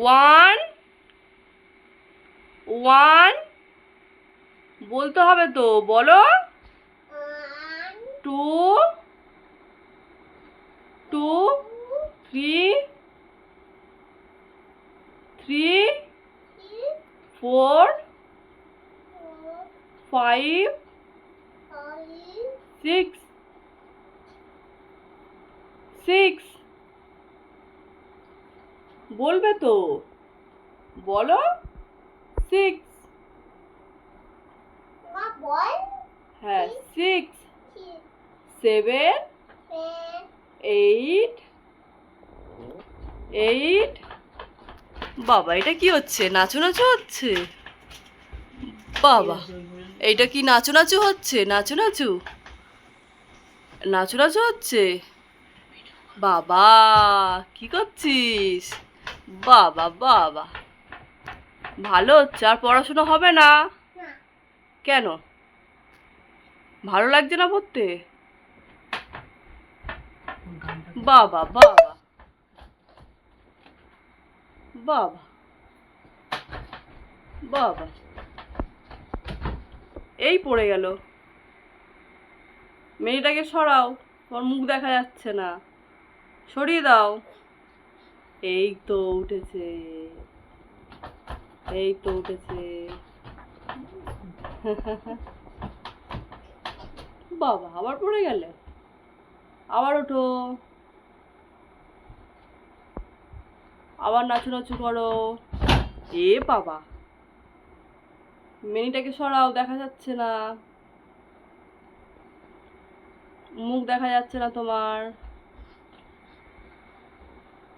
One one বলতে হবে তো বলো। Two two three three four five six six. বলবে তো। বলো। সিক্স হ্যাঁ সিক্স সেভেন এইট এইট বাবা এটা কি হচ্ছে? নাচু নাচু হচ্ছে? বাবা এইটা কি নাচু নাচু হচ্ছে? নাচু নাচু। নাচু নাচু হচ্ছে? বাবা কি করছিস? বাবা বাবা। ভালো হচ্ছে আর পড়াশোনা হবে না? কেন? ভালো লাগছে না পড়তে? বাবা বাবা। বাবা। বাবা। এই পড়ে গেল। মেয়েটাকে সরাও তোমার মুখ দেখা যাচ্ছে না। সরিয়ে দাও। এই তো উঠেছে। এই তো উঠেছে। বাবা, আবার পড়ে গেলে? আবার ওঠো। আবার নাচু নাচু করো। এ বাবা। মেনিটাকে সরাও, দেখা যাচ্ছে না। মুখ দেখা যাচ্ছে না তোমার।